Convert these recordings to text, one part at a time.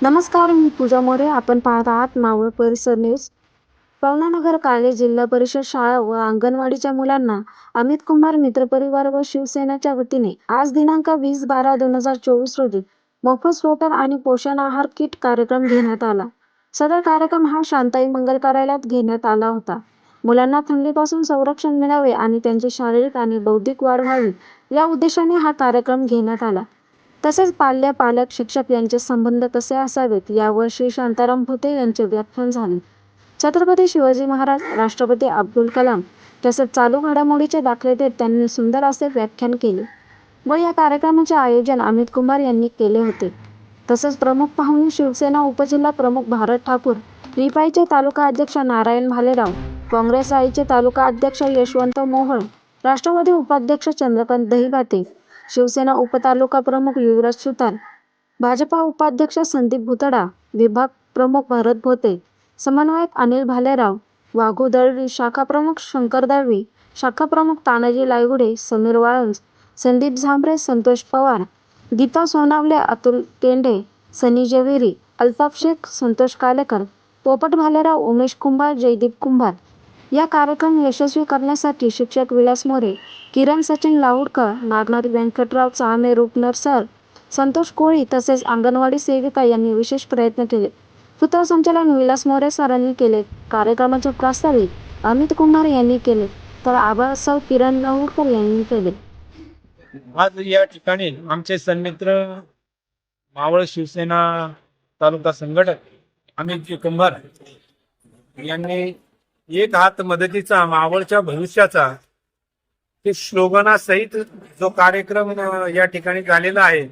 नमस्कार मी पूजा मोरे. आपण पाहत आहात मावळ परिसर न्यूज. पवनानगर काले जिल्हा परिषद शाळा व अंगणवाडीच्या मुलांना अमित कुमार मित्र परिवार व शिवसेनेच्या वतीने आज दिनांक वीस बारा दोन हजार चोवीस रोजी मोफत स्वेटर आणि पोषण आहार किट कार्यक्रम घेण्यात आला. सदर कार्यक्रम हा शांताई मंगल कार्यालयात घेण्यात आला होता. मुलांना थंडीपासून संरक्षण मिळावे आणि त्यांची शारीरिक आणि बौद्धिक वाढ व्हावी या उद्देशाने हा कार्यक्रम घेण्यात आला. तसेच पाल्य पालक शिक्षक यांचे संबंध कसे असावेत यावर श्री शांताराम भुते यांचे व्याख्यान झाले. छत्रपती शिवाजी महाराज राष्ट्रपती अब्दुल कलाम तसेच चालू घडामोडीचे दाखले देत त्यांनी सुंदर असे व्याख्यान केले. व या कार्यक्रमाचे आयोजन अमित कुमार यांनी केले होते. तसेच प्रमुख पाहुणे शिवसेना उपजिल्हा प्रमुख भारत ठाकूर रिपाईचे तालुका अध्यक्ष नारायण भालेराव काँग्रेस आईचे तालुका अध्यक्ष यशवंत मोहोळ राष्ट्रवादी उपाध्यक्ष चंद्रकांत दहिगाते शिवसेना उपतालुका प्रमुख युवराज सुतार भाजपा उपाध्यक्ष संदीप भुतडा विभाग प्रमुख भरत भोते समन्वयक अनिल भालेराव वाघू दळवी शाखा प्रमुख शंकर दळवी शाखा प्रमुख तानाजी लायगुडे समीर वाळस संदीप झांबरे संतोष पवार गीता सोनावले अतुल केंडे सनी जवेरी अल्ताफ शेख संतोष कालेकर पोपट भालेराव उमेश कुंभार जयदीप कुंभार या कार्यक्रम यशस्वी करण्यासाठी शिक्षक विलास मोरे किरण सचिन लाऊडकर नागनाथ व्यंकटराव चामे रूपनर सर संतोष कोळी तसेच अंगणवाडी सेविका यांनी विशेष प्रयत्न केले. सूत्रसंचालन विलास मोरे सरांनी केले. कार्यक्रमाचे प्रास्ताविक अमित कुमार यांनी केले. तर आबासाहेब किरण लाऊडकर यांनी केले. आज या ठिकाणी आमचे सन्मित्र मावळ शिवसेना तालुका संघटक अमित कुंभार यांनी एक हात मदतीचा मावळच्या भविष्याचा हे स्लोगनासहित जो कार्यक्रम या ठिकाणी झालेला आहे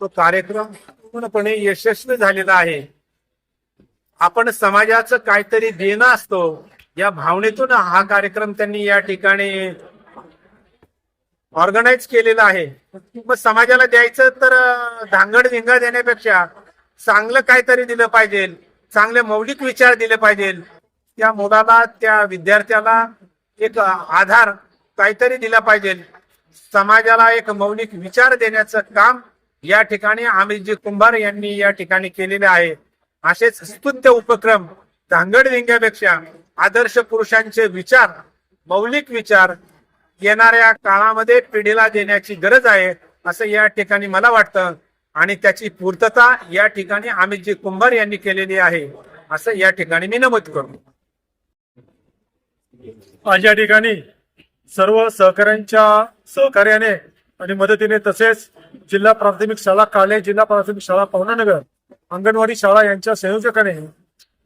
तो कार्यक्रम पूर्णपणे यशस्वी झालेला आहे. आपण समाजाचं काहीतरी देणं असतो या भावनेतून हा कार्यक्रम त्यांनी या ठिकाणी ऑर्गनाईज केलेला आहे. मग समाजाला द्यायचं तर धांगड धिंगा देण्यापेक्षा चांगलं काहीतरी दिलं पाहिजे चांगले मौलिक विचार दिले पाहिजे त्या मुलाला त्या विद्यार्थ्याला एक आधार काहीतरी दिला पाहिजे. समाजाला एक मौलिक विचार देण्याचं काम या ठिकाणी अमितजी कुंभार यांनी या ठिकाणी केलेले आहे. असेच स्तुत्य उपक्रम धांगडधिंग्यापेक्षा आदर्श पुरुषांचे विचार मौलिक विचार येणाऱ्या काळामध्ये पिढीला देण्याची गरज आहे असं या ठिकाणी मला वाटतं. आणि त्याची पूर्तता या ठिकाणी अमितजी कुंभार यांनी केलेली आहे असं या ठिकाणी मी नमूद करू आज या ठिकाणी सर्व सहकाऱ्यांच्या सहकार्याने आणि मदतीने तसेच जिल्हा प्राथमिक शाळा काले जिल्हा प्राथमिक शाळा पवनानगर अंगणवाडी शाळा यांच्या संयोजकाने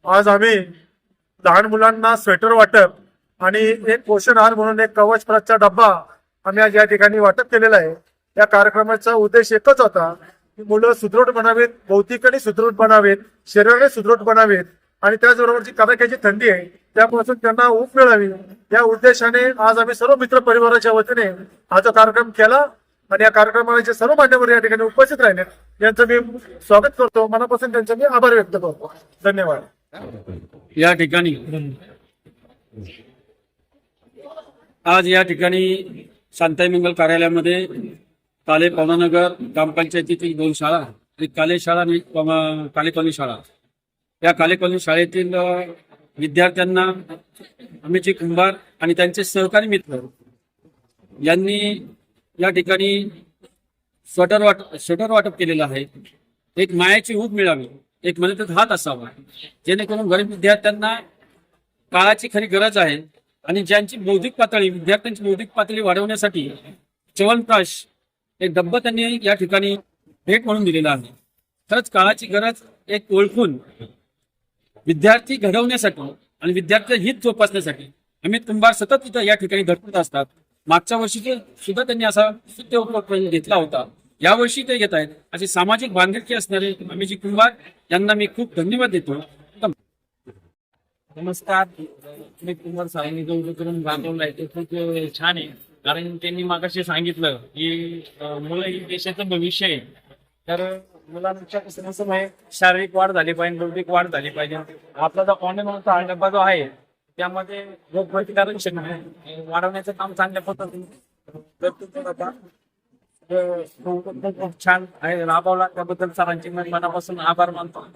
आज आम्ही लहान मुलांना स्वेटर वाटप आणि एक पोषण आहार म्हणून एक कवच प्रतचा डब्बा आम्ही आज या ठिकाणी वाटप केलेला आहे. या कार्यक्रमाचा उद्देश एकच होता की मुलं सुदृढ बनावेत भौतिकने सुदृढ बनावेत शरीराने सुदृढ बनावेत आणि त्याचबरोबर जी कडाक्याची थंडी आहे त्यापासून त्यांना ऊब मिळावी. या उद्देशाने आज आम्ही सर्व मित्र परिवाराच्या वतीने हा जो कार्यक्रम केला आणि या कार्यक्रमाचे सर्व मान्यवर या ठिकाणी उपस्थित राहिले यांचं मी स्वागत करतो. मनापासून त्यांचा मी आभार व्यक्त करतो. धन्यवाद. या ठिकाणी आज या ठिकाणी शांताई मंगल कार्यालयामध्ये काले पवनानगर ग्रामपंचायतीतील दोन शाळा आणि काले शाळा आणि काले कॉलनी शाळा. या काले कॉलनी शाळेतील विद्यार्थ्यांना अमितजी कुंभार आणि त्यांचे सहकारी मित्र यांनी या ठिकाणी स्वेटर वाट स्वेटर वाटप केलेलं आहे. एक मायाची ऊब मिळावी एक मदतीत हात असावा जेणेकरून गरीब विद्यार्थ्यांना काळाची खरी गरज आहे आणि ज्यांची बौद्धिक पातळी विद्यार्थ्यांची बौद्धिक पातळी वाढवण्यासाठी च्यवनप्राश एक डब्बा त्यांनी या ठिकाणी भेट म्हणून दिलेला आहे. खरंच काळाची गरज एक ओळखून विद्यार्थी घडवण्यासाठी आणि विद्यार्थी हित जोपासण्यासाठी अमित कुंभार सतत इथं या ठिकाणी धडपडत असतात. मागच्या वर्षी सुद्धा त्यांनी असा सुत्य उपक्रम घेतला होता. यावर्षी ते घेत आहेत. अशी सामाजिक बांधिलकी असणारे अमितजी कुंभार यांना मी खूप धन्यवाद देतो. नमस्कार. मी कुमार साहेब जो उपक्रम राबवलाय ते खूप छान आहे. कारण त्यांनी मागाशी सांगितलं की मुलं ही देशाचं भविष्य आहे. तर मुलांच्या कसं शारीरिक वाढ झाली पाहिजे बौद्धिक वाढ झाली पाहिजे. आपला जो ऑनलाईन हा डब्बा जो आहे त्यामध्ये रोगप्रतिकारक शक्ती वाढवण्याचं काम चांगल्या पद्धतीने खूप छान आहे राबवला. त्याबद्दल सरांची मनापासून आभार मानतो.